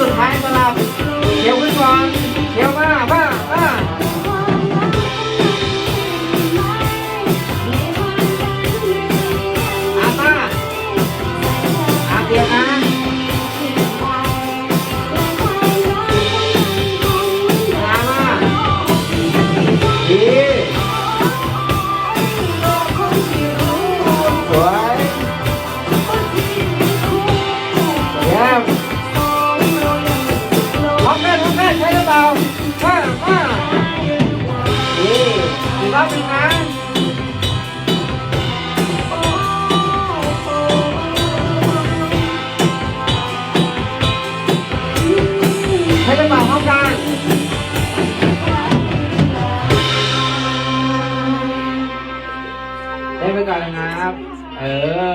สุดท้ายสลับเขียวขึ้นก่อนเขียว ใช้หรือเปล่ามามาดีอีกรอบหนึงนะใช้หรือเปล่าพร้อมกันเล่นไปก่อนนะครับ เออ